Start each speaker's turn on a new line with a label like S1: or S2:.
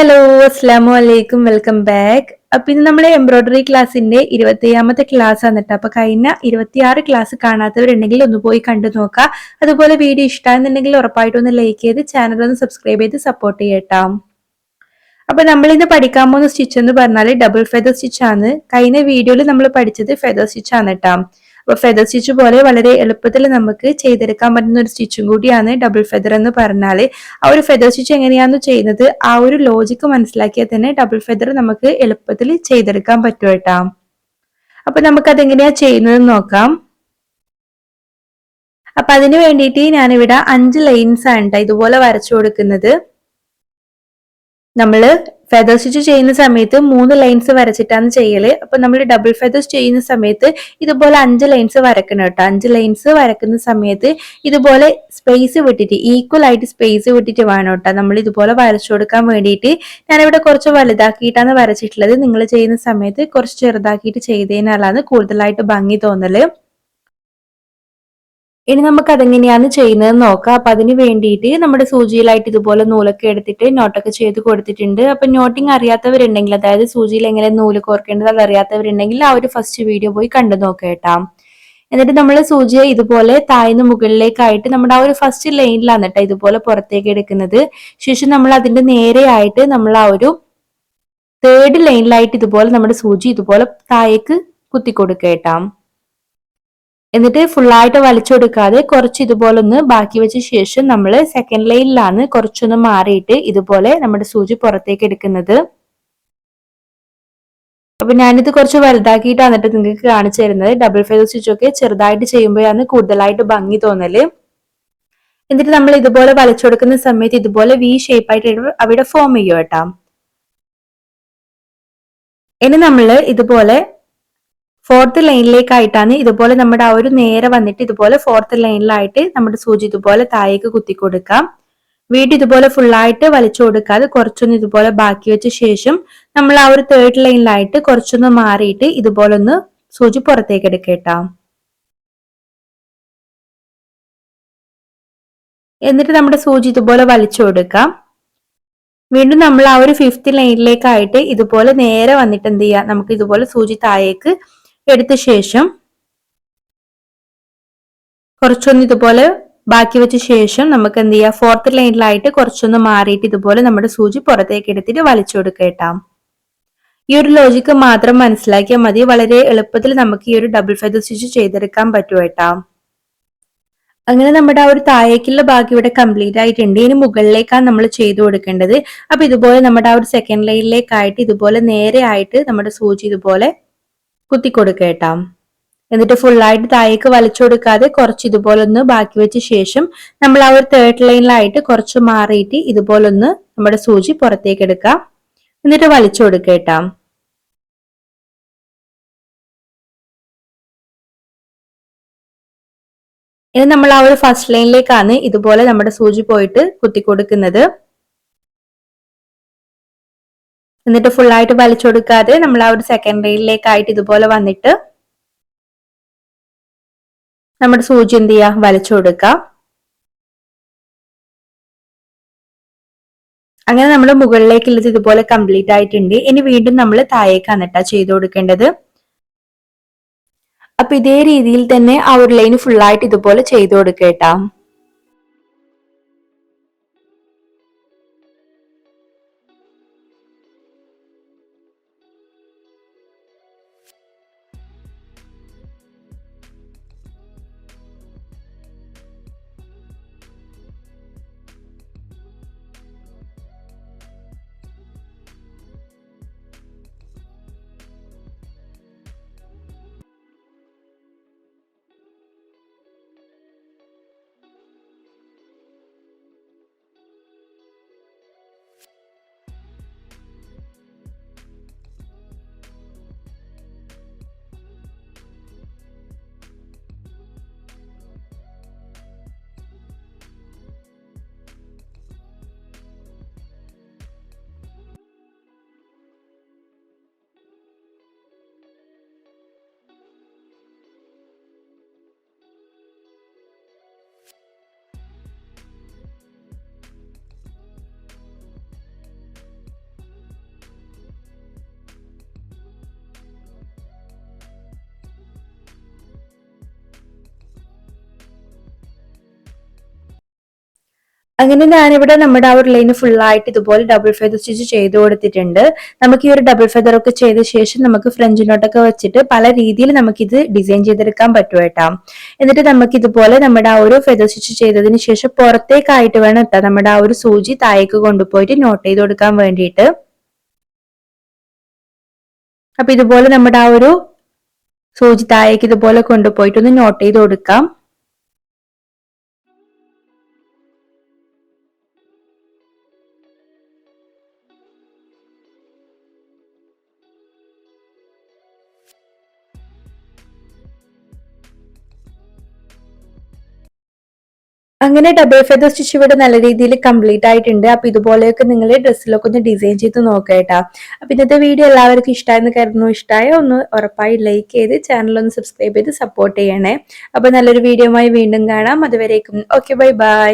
S1: Hello അസ്സാമു അലൈക്കും welcome back അപ്പൊ ഇത് നമ്മുടെ എംബ്രോയിഡറി ക്ലാസ്സിന്റെ ഇരുപത്തിയാമത്തെ ക്ലാസ് ആണ് അപ്പൊ കഴിഞ്ഞ ഇരുപത്തിയാറ് ക്ലാസ് കാണാത്തവരുണ്ടെങ്കിൽ ഒന്ന് പോയി കണ്ടു നോക്കാം. അതുപോലെ വീഡിയോ ഇഷ്ടമാണെന്നുണ്ടെങ്കിൽ ഉറപ്പായിട്ടും ഒന്ന് ലൈക്ക് ചെയ്ത് ചാനൽ ഒന്ന് സബ്സ്ക്രൈബ് ചെയ്ത് സപ്പോർട്ട് ചെയ്യട്ടാം. അപ്പൊ നമ്മൾ ഇന്ന് പഠിക്കാൻ പോകുന്ന സ്റ്റിച്ച് എന്ന് പറഞ്ഞാൽ ഡബിൾ ഫെദർ സ്റ്റിച്ച് ആണ്. കഴിഞ്ഞ വീഡിയോയിൽ നമ്മൾ പഠിച്ചത് ഫെദർ സ്റ്റിച്ച് ആണ് കേട്ടോ അപ്പൊ ഫെദർ സ്റ്റിച്ച് പോലെ വളരെ എളുപ്പത്തിൽ നമുക്ക് ചെയ്തെടുക്കാൻ പറ്റുന്ന ഒരു സ്റ്റിച്ചും കൂടിയാണ് ഡബിൾ ഫെദർ എന്ന് പറഞ്ഞാൽ ആ ഒരു ഫെദർ സ്റ്റിച്ച് എങ്ങനെയാന്ന് ചെയ്യുന്നത്? ആ ഒരു ലോജിക്ക് മനസ്സിലാക്കിയാൽ തന്നെ ഡബിൾ ഫെദർ നമുക്ക് എളുപ്പത്തിൽ ചെയ്തെടുക്കാൻ പറ്റും കേട്ടോ. അപ്പൊ നമുക്ക് അതെങ്ങനെയാ ചെയ്യുന്നത് നോക്കാം. അപ്പൊ അതിന് വേണ്ടിയിട്ട് ഞാനിവിടെ അഞ്ച് ലൈൻസ് ആണ് ഇതുപോലെ വരച്ചു കൊടുക്കുന്നത്. നമ്മൾ ഫെദർ സ്റ്റിച്ച് ചെയ്യുന്ന സമയത്ത് മൂന്ന് ലൈൻസ് വരച്ചിട്ടാണ് ചെയ്യൽ. അപ്പൊ നമ്മൾ ഡബിൾ ഫെദർ ചെയ്യുന്ന സമയത്ത് ഇതുപോലെ അഞ്ച് ലൈൻസ് വരക്കണം കേട്ടോ. അഞ്ച് ലൈൻസ് വരക്കുന്ന സമയത്ത് ഇതുപോലെ സ്പേസ് വിട്ടിട്ട് ഈക്വൽ ആയിട്ട് സ്പേസ് വിട്ടിട്ട് വേണം കേട്ടോ. നമ്മൾ ഇതുപോലെ വരച്ചു കൊടുക്കാൻ വേണ്ടിയിട്ട്. ഞാനിവിടെ കുറച്ച് വലുതാക്കിയിട്ടാണ് വരച്ചിട്ടുള്ളത്. നിങ്ങൾ ചെയ്യുന്ന സമയത്ത് കുറച്ച് ചെറുതാക്കിയിട്ട് ചെയ്തതിനാലാണ് കൂടുതലായിട്ട് ഭംഗി തോന്നൽ. ഇനി നമുക്ക് അതെങ്ങനെയാണ് ചെയ്യുന്നത് നോക്കാം. അപ്പൊ അതിന് വേണ്ടിയിട്ട് നമ്മുടെ സൂചിയിലായിട്ട് ഇതുപോലെ നൂലൊക്കെ എടുത്തിട്ട് നോട്ടൊക്കെ ചെയ്ത് കൊടുത്തിട്ടുണ്ട്. അപ്പൊ നോട്ടിങ് അറിയാത്തവരുണ്ടെങ്കിൽ അതായത് സൂചിയിൽ എങ്ങനെ നൂൽ കോർക്കേണ്ടത് അത് അറിയാത്തവരുണ്ടെങ്കിൽ ആ ഒരു ഫസ്റ്റ് വീഡിയോ പോയി കണ്ടു നോക്കേട്ടാ എന്നിട്ട് നമ്മൾ സൂചിയെ ഇതുപോലെ താഴ്ന്ന് മുകളിലേക്കായിട്ട് നമ്മുടെ ആ ഒരു ഫസ്റ്റ് ലൈനിലാണ് കേട്ടോ ഇതുപോലെ പുറത്തേക്ക് എടുക്കുന്നത്. ശേഷം നമ്മൾ അതിന്റെ നേരെയായിട്ട് നമ്മൾ ആ ഒരു തേർഡ് ലൈനിലായിട്ട് ഇതുപോലെ നമ്മുടെ സൂചി ഇതുപോലെ താഴേക്ക് കുത്തി കൊടുക്കേട്ടാം എന്നിട്ട് ഫുള്ളായിട്ട് വലിച്ചു കൊടുക്കാതെ കുറച്ച് ഇതുപോലെ ഒന്ന് ബാക്കി വെച്ച ശേഷം നമ്മൾ സെക്കൻഡ് ലൈനിലാണ് കുറച്ചൊന്ന് മാറിയിട്ട് ഇതുപോലെ നമ്മുടെ സൂചി പുറത്തേക്ക് എടുക്കുന്നത്. അപ്പൊ ഞാനിത് കുറച്ച് വലുതാക്കിയിട്ടാണ് എന്നിട്ട് നിങ്ങൾക്ക് കാണിച്ചു തരുന്നത്. ഡബിൾ സ്റ്റിച്ച് ഒക്കെ ചെറുതായിട്ട് ചെയ്യുമ്പോഴാണ് കൂടുതലായിട്ട് ഭംഗി തോന്നൽ. എന്നിട്ട് നമ്മൾ ഇതുപോലെ വലിച്ചു കൊടുക്കുന്ന സമയത്ത് ഇതുപോലെ വി ഷേപ്പ് ആയിട്ട് അവിടെ ഫോം ചെയ്യും ഇനി നമ്മൾ ഇതുപോലെ ഫോർത്ത് ലൈനിലേക്കായിട്ടാണ് ഇതുപോലെ നമ്മുടെ ആ ഒരു നേരെ വന്നിട്ട് ഇതുപോലെ ഫോർത്ത് ലൈനിലായിട്ട് നമ്മുടെ സൂചി ഇതുപോലെ താഴേക്ക് കുത്തി കൊടുക്കാം വീട് ഇതുപോലെ ഫുള്ളായിട്ട് വലിച്ചു കൊടുക്കാതെ കുറച്ചൊന്ന് ഇതുപോലെ ബാക്കി വെച്ച ശേഷം നമ്മൾ ആ ഒരു തേർഡ് ലൈനിലായിട്ട് കുറച്ചൊന്ന് മാറിയിട്ട് ഇതുപോലെ ഒന്ന് സൂചി പുറത്തേക്ക് എടുക്കേട്ടാം എന്നിട്ട് നമ്മുടെ സൂചി ഇതുപോലെ വലിച്ചു കൊടുക്കാം വീണ്ടും നമ്മൾ ആ ഒരു ഫിഫ്ത്ത് ലൈനിലേക്കായിട്ട് ഇതുപോലെ നേരെ വന്നിട്ട് എന്ത് ചെയ്യാം നമുക്ക് ഇതുപോലെ സൂചി താഴേക്ക് എടുത്ത ശേഷം കുറച്ചൊന്ന് ഇതുപോലെ ബാക്കി വെച്ച ശേഷം നമുക്ക് എന്ത് ചെയ്യാം? ഫോർത്ത് ലൈനിലായിട്ട് കുറച്ചൊന്ന് മാറിയിട്ട് ഇതുപോലെ നമ്മുടെ സൂചി പുറത്തേക്ക് എടുത്തിട്ട് വലിച്ചു കൊടുക്കേട്ടാം ഈ ഒരു ലോജിക്ക് മാത്രം മനസ്സിലാക്കിയാൽ മതി. വളരെ എളുപ്പത്തിൽ നമുക്ക് ഈ ഒരു ഡബിൾ ഫെദർ സ്റ്റിച്ച് ചെയ്തെടുക്കാൻ പറ്റും അങ്ങനെ നമ്മുടെ ആ ഒരു താഴേക്കുള്ള ഭാഗം ഇവിടെ കംപ്ലീറ്റ് ആയിട്ടുണ്ട്. ഇനി മുകളിലേക്കാണ് നമ്മൾ ചെയ്തു കൊടുക്കേണ്ടത്. അപ്പൊ ഇതുപോലെ നമ്മുടെ ആ ഒരു സെക്കൻഡ് ലൈനിലേക്കായിട്ട് ഇതുപോലെ നേരെ ആയിട്ട് നമ്മുടെ സൂചി ഇതുപോലെ കുത്തി കൊടുക്കേട്ടാ എന്നിട്ട് ഫുള്ളായിട്ട് താഴേക്ക് വലിച്ചു കൊടുക്കാതെ കുറച്ച് ഇതുപോലൊന്ന് ബാക്കി വെച്ച ശേഷം നമ്മൾ ആ ഒരു തേർഡ് ലൈനിലായിട്ട് കുറച്ച് മാറിയിട്ട് ഇതുപോലൊന്ന് നമ്മുടെ സൂചി പുറത്തേക്ക് എടുക്കാം. എന്നിട്ട് വലിച്ചു കൊടുക്കേട്ടാം ഇനി നമ്മൾ ആ ഒരു ഫസ്റ്റ് ലൈനിലേക്കാണ് ഇതുപോലെ നമ്മുടെ സൂചി പോയിട്ട് കുത്തി കൊടുക്കുന്നത് എന്നിട്ട് ഫുള്ളായിട്ട് വലിച്ചു കൊടുക്കാതെ നമ്മൾ ആ ഒരു സെക്കൻഡ് റെയിലിലേക്കായിട്ട് ഇതുപോലെ വന്നിട്ട് നമ്മുടെ സൂചി എന്ത് ചെയ്യുക വലിച്ചു അങ്ങനെ നമ്മൾ മുകളിലേക്കുള്ളത് ഇതുപോലെ കംപ്ലീറ്റ് ആയിട്ടുണ്ട്. ഇനി വീണ്ടും നമ്മൾ താഴേക്കാണ് കേട്ടോ ചെയ്തു കൊടുക്കേണ്ടത്. അപ്പൊ ഇതേ രീതിയിൽ തന്നെ ആ ഒരു ലൈൻ ഫുള്ളായിട്ട് ഇതുപോലെ ചെയ്തു കൊടുക്കേട്ടാ അങ്ങനെ ഞാനിവിടെ നമ്മുടെ ആ ഒരു ലൈന് ഫുൾ ആയിട്ട് ഇതുപോലെ ഡബിൾ ഫെദർ സ്റ്റിച്ച് ചെയ്ത് കൊടുത്തിട്ടുണ്ട്. നമുക്ക് ഈ ഒരു ഡബിൾ ഫെദർ ഒക്കെ ചെയ്ത ശേഷം നമുക്ക് ഫ്രഞ്ച് നോട്ടൊക്കെ വെച്ചിട്ട് പല രീതിയിൽ നമുക്ക് ഇത് ഡിസൈൻ ചെയ്തെടുക്കാൻ പറ്റും കേട്ടോ എന്നിട്ട് നമുക്ക് ഇതുപോലെ നമ്മുടെ ആ ഒരു ഫെദർ സ്റ്റിച്ച് ചെയ്തതിന് ശേഷം പുറത്തേക്കായിട്ട് വേണം എത്താം നമ്മുടെ ആ ഒരു സൂചി താഴേക്ക് കൊണ്ടുപോയിട്ട് നോട്ട് ചെയ്ത് കൊടുക്കാൻ വേണ്ടിയിട്ട്. അപ്പൊ ഇതുപോലെ നമ്മുടെ ആ ഒരു സൂചി താഴേക്ക് ഇതുപോലെ കൊണ്ടുപോയിട്ട് ഒന്ന് നോട്ട് ചെയ്ത് കൊടുക്കാം. അങ്ങനെ ഡബിൾ ഫെദർ സ്റ്റിച്ച് ഇവിടെ നല്ല രീതിയിൽ കംപ്ലീറ്റ് ആയിട്ടുണ്ട്. അപ്പൊ ഇതുപോലെയൊക്കെ നിങ്ങൾ ഡ്രസ്സിലൊക്കെ ഒന്ന് ഡിസൈൻ ചെയ്ത് നോക്കേട്ടാ അപ്പൊ ഇന്നത്തെ വീഡിയോ എല്ലാവർക്കും ഇഷ്ടമായെന്ന് കരുതുന്നു. ഇഷ്ടമായ ഒന്ന് ഉറപ്പായി ലൈക്ക് ചെയ്ത് ചാനൽ ഒന്ന് സബ്സ്ക്രൈബ് ചെയ്ത് സപ്പോർട്ട് ചെയ്യണേ. അപ്പൊ നല്ലൊരു വീഡിയോ വീണ്ടും കാണാം. അതുവരേക്കും. Okay bye bye